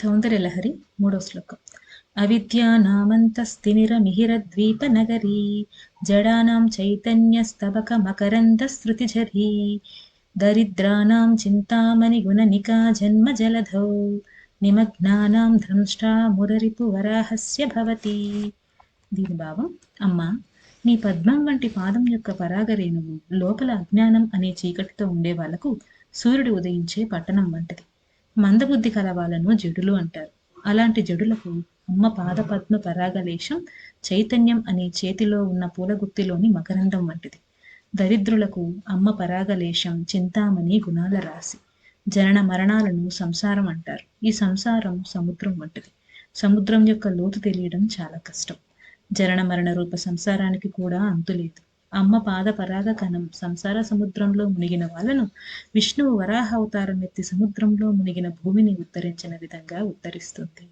సౌందర్యలహరి మూడో శ్లోకం. అవిద్యానామంతస్థినిరమిహిరద్వీపనగరీ జడానాం చైతన్యస్తబక మకరంద శృతిఝరీ దరిద్రానాం చింతామణి గుణనికా జన్మ జలధౌ నిమగ్నానాం ధ్రంష్టా మురరిపు వరాహస్య భవతి. దీని భావం అమ్మా నీ పద్మం వంటి పాదం యొక్క పరాగరేణువు లోపల అజ్ఞానం అనే చీకటితో ఉండే వాళ్ళకు సూర్యుడు ఉదయించే పట్టణం వంటిది. మందబుద్ధి కల వాళ్ళను జడులు అంటారు. అలాంటి జడులకు అమ్మ పాదపద్మ పరాగలేశం చైతన్యం అనే చేతిలో ఉన్న పూలగుత్తిలోని మకరందం వంటిది. దరిద్రులకు అమ్మ పరాగలేశం చింతామణి గుణాల రాశి. జనన మరణాలను సంసారం అంటారు. ఈ సంసారం సముద్రం వంటిది. సముద్రం యొక్క లోతు తెలియడం చాలా కష్టం. జనన మరణ రూప సంసారానికి కూడా అంతులేదు. అమ్మ పాద పరాగ కణం సంసార సముద్రంలో మునిగిన వాళ్ళను విష్ణువు వరాహ అవతారం ఎత్తి సముద్రంలో మునిగిన భూమిని ఉద్ధరించిన విధంగా ఉద్ధరిస్తుంది